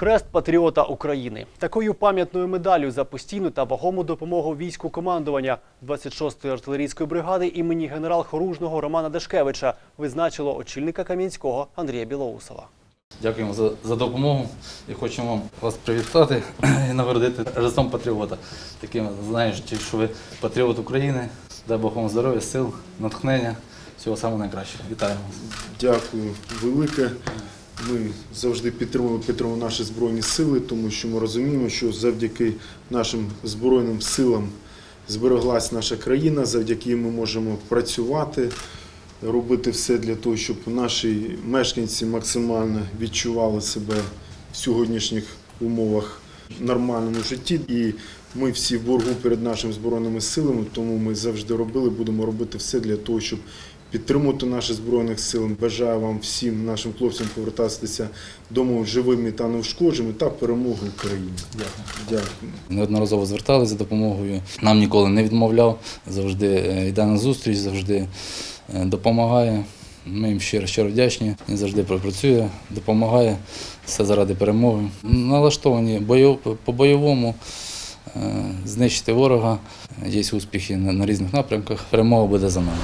Хрест патріота України. Такою пам'ятною медаллю за постійну та вагому допомогу війську командування 26-ї артилерійської бригади імені генерал-хоружного Романа Дашкевича визначило очільника Кам'янського Андрія Білоусова. Дякуємо за, за допомогу і хочемо вас привітати і нагородити Хрестом патріота. Таким, знаєш, що ви патріот України. Дай Бог вам здоров'я, сил, натхнення. Всього самого найкращого. Вітаємо. Дякую велике. Ми завжди підтримуємо, підтримуємо наші збройні сили, тому що ми розуміємо, що завдяки нашим збройним силам збереглась наша країна, завдяки їм ми можемо працювати, робити все для того, щоб наші мешканці максимально відчували себе в сьогоднішніх умовах в нормальному житті. І ми всі в боргу перед нашими збройними силами, тому ми завжди робили, будемо робити все для того, щоб підтримувати наші збройних сил. Бажаю вам всім нашим хлопцям повертатися дому живими та неушкодженими та перемоги України. Дякую. Неодноразово зверталися за допомогою. Нам ніколи не відмовляв, завжди е, йде на зустріч, завжди е, допомагає. Ми їм щиро, щиро вдячні. Він завжди працює, допомагає, все заради перемоги. Налаштовані по-бойовому, е, знищити ворога. Є успіхи на різних напрямках. Перемога буде за нами.